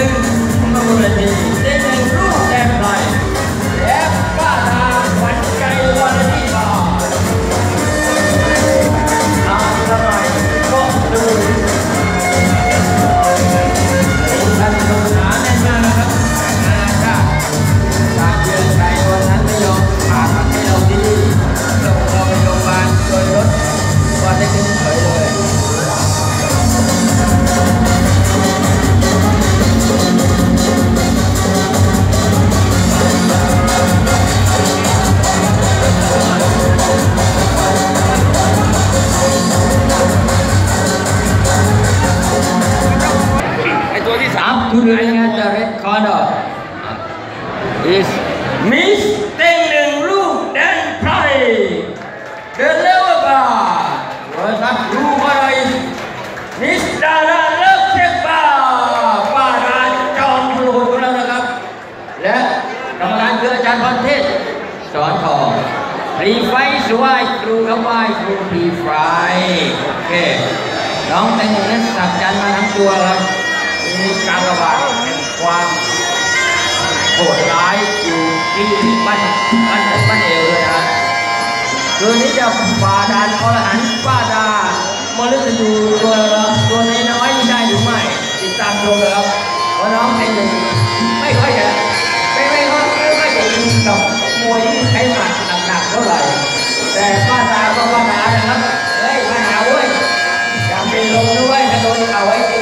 นึ่งมาบุรณีเต้หนึ่งรูปแดงไพรและป้าดาขวัญใจวันที่บาทานเท่าไหร่ก็ดูท่านสงสารแน่นมากนะครับนานชาติการเยือนไทยวันนั้นไม่ยอมผ่าดให้เราที่นี่ส่งเราไปโรงพยาบาลโดยรถว่าได้ถึงเฉยเลย to the ring at the red corner is Miss เต็งหนึ่งลูกแดนไพร The Level Bar versus ลูกอะไร Miss ดาราเลิกเช็คบาร์ป้าดาจอมพลูของเรานะครับ และกรรมการคืออาจารย์พรเทพสอนทองพรีไฟสวายครูเขาไหว้ครูพรีไฟโอเค น้องแตงโมนั้นสักจันมาทั้งตัวครับ มีการระบาดแห่งความโหดร้ายอยู่ที่บ้านบ้านบ้านเอวเลยนะคืนนี้จะฝ่าดานอรหันต์ป้าดามฤตยูตัวตัวน้อยๆได้หรือไม่ติดตามชมเลยครับเพราะน้องเป็นหนึ่งไม่ค่อยจะไม่ไม่ค่อยไม่ค่อยจะอินกับมวยที่ใช้หมัดหนักๆเท่าไหร่แต่ป้าดาก็ป้าดานะครับเฮ้ยป้าดาเว้ยอย่าเป็นลมด้วยถ้าโดนเอาไว้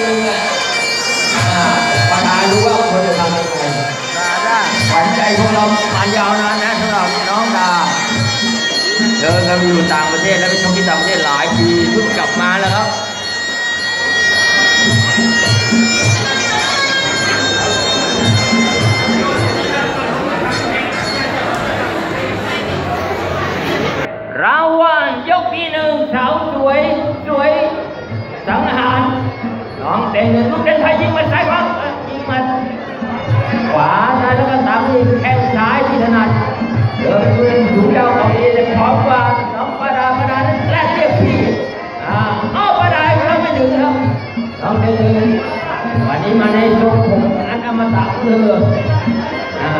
รางวัลยกที่หนึ่งสาวสวยสวยสังหารน้องเด่นหนึ่งลูกเด่นไทยยิงมาซ้ายขวาเอ้ยยิงมาขวาซ้ายแล้วก็ตามด้วยแข้งซ้ายที่ถนัดเดินด้วยถูกเจ้าเอาดีแต่พร้อมกว่าน้องปาดาปาดานั้นแรกเรียกพี่อ่าอ้าวปาดาเราไม่ถึงครับน้องเด่นหนึ่งวันนี้มาในทรงผมอันอมตะของเธอ อ่า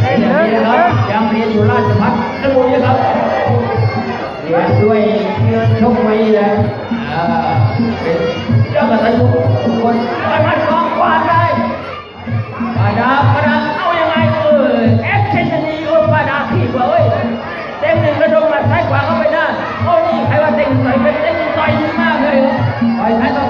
แต่อย่างนี้นะครับยังเรียนอยู่ราชพัฒสมุทรนะครับเรียนด้วยเงินชกไม่เลยอ่าเป็นเจ้ากตัญญูทุกคนไปพันกองกวาดได้ปาดาปาดาเอายังไงเออแอชั่นจะดีโอ้ปาดาขี้กว่าเว้ยเต็มหนึ่งกระดดมาซ้ายขวาเข้าไปหน้าโอ้นี่ใครว่าเต็งต่อยเป็นเต็งต่อยดีมากเลยต่อยซ้ายต่อ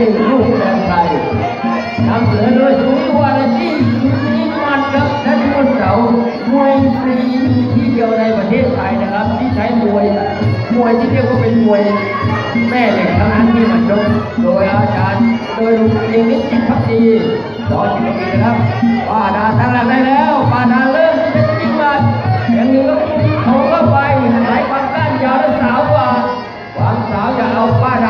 อนในหนึ่งลูกแรงไทยนำเสนอโดยศูนย์วาไรตี้ศูนย์นี้มันครับและทุกวันเสาร์มวยฟรีที่เดียวในประเทศไทยนะครับ ที่ใช้มวยมวยที่เรียกว่าเป็นมวยแม่เหล็กทั้งนั้นที่มาชกโดยอาจารย์โดยลุงเองนิดจิตพักดีสอนสิบปีนะครับป้าดาทั้งหลังได้แล้วป้าดาเริ่มที่จะยิงมาอย่างหนึ่งก็เขาเข้าไปสายความก้านยาวและสาวกว่าความสาวจะเอาป้าดา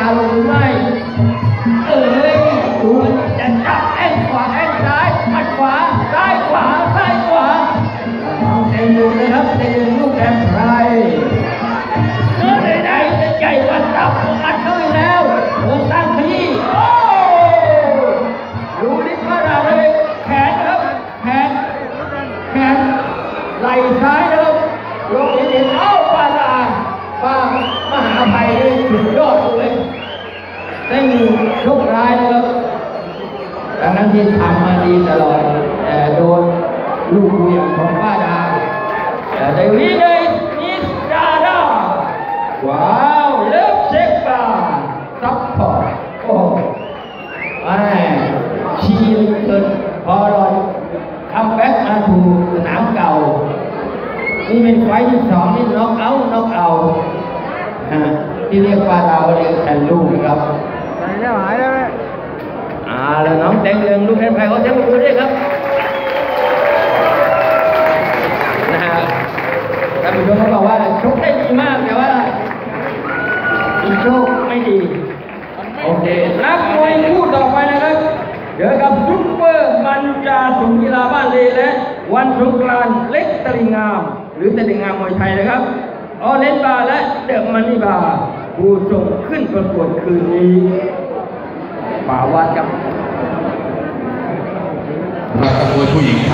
ซ้ายนะครับลงเห็นเอ้าป้าดาป้ามหาภัยนี่สุดยอดเลยได้มีโชคร้ายนะครับดังนั้นที่ทำมาดีตลอดแต่โดนลูกเวียงของป้าดาแต่ในวินัยนิ นามเก่านี่เป็นไฟล์ที่สองที่น็อกเอาท์น็อกเอาท์ที่เรียกว่าดาวเรียงแทนลูกนะครับไหนเนี่ยหายแล้วไหมอ่าแล้วน้องแตงเรืองลูกแทนไผ่เขาเสียงปรบมือด้วยครับนะฮะท่านผู้ชมเขาบอกว่าชกได้ดีมากแต่ว่าอีกโชคไม่ดีโอเคนักมวยคู่ต่อไปนะครับเจอกับซุปเปอร์มันจาสุงกีฬาบ้านเลและวันสงกรานต์เล็กตลิงงามห รือตลิงงามมวยไทยนะครับออเลนบาร์และเดอะมันนี่บาร์ผู้ส่งขึ้นประกวดคืนนี้ป่าวาดกับนักมวยผู้หญิง